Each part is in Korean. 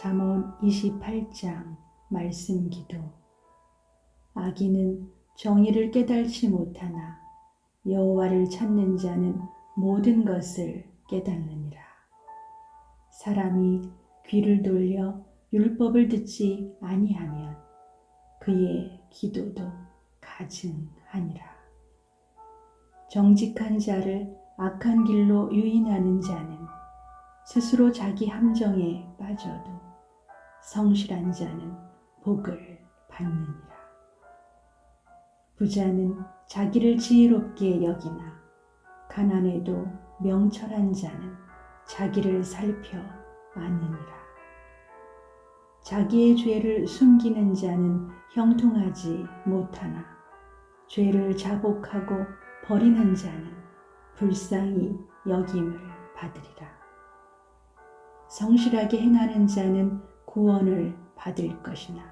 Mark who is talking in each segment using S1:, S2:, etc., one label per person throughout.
S1: 잠언 28장 말씀 기도 아기는 정의를 깨달지 못하나 여호와를 찾는 자는 모든 것을 깨닫느니라 사람이 귀를 돌려 율법을 듣지 아니하면 그의 기도도 가증하니라 정직한 자를 악한 길로 유인하는 자는 스스로 자기 함정에 빠져도 성실한 자는 복을 받느니라. 부자는 자기를 지혜롭게 여기나 가난해도 명철한 자는 자기를 살펴 마느니라. 자기의 죄를 숨기는 자는 형통하지 못하나 죄를 자복하고 버리는 자는 불쌍히 여김을 받으리라. 성실하게 행하는 자는 구원을 받을 것이나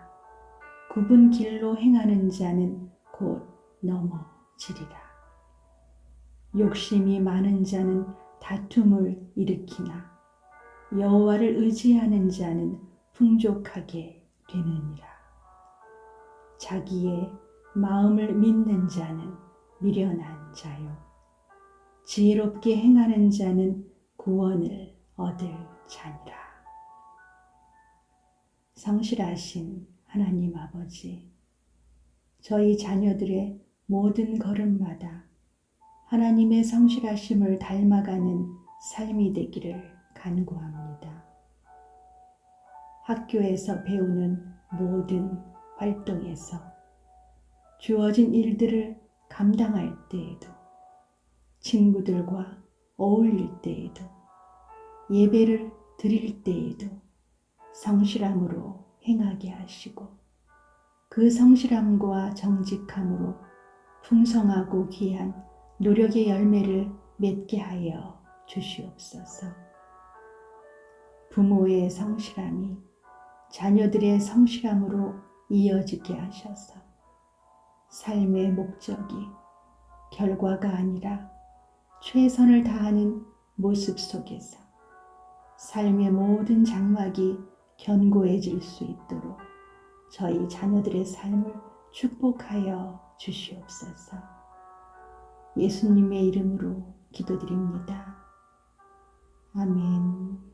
S1: 굽은 길로 행하는 자는 곧 넘어지리라. 욕심이 많은 자는 다툼을 일으키나 여호와를 의지하는 자는 풍족하게 되느니라. 자기의 마음을 믿는 자는 미련한 자요. 지혜롭게 행하는 자는 구원을 얻을 자니라. 성실하신 하나님 아버지, 저희 자녀들의 모든 걸음마다 하나님의 성실하심을 닮아가는 삶이 되기를 간구합니다. 학교에서 배우는 모든 활동에서 주어진 일들을 감당할 때에도 친구들과 어울릴 때에도 예배를 드릴 때에도 성실함으로 행하게 하시고 그 성실함과 정직함으로 풍성하고 귀한 노력의 열매를 맺게 하여 주시옵소서. 부모의 성실함이 자녀들의 성실함으로 이어지게 하셔서 삶의 목적이 결과가 아니라 최선을 다하는 모습 속에서 삶의 모든 장막이 견고해질 수 있도록 저희 자녀들의 삶을 축복하여 주시옵소서. 예수님의 이름으로 기도드립니다. 아멘.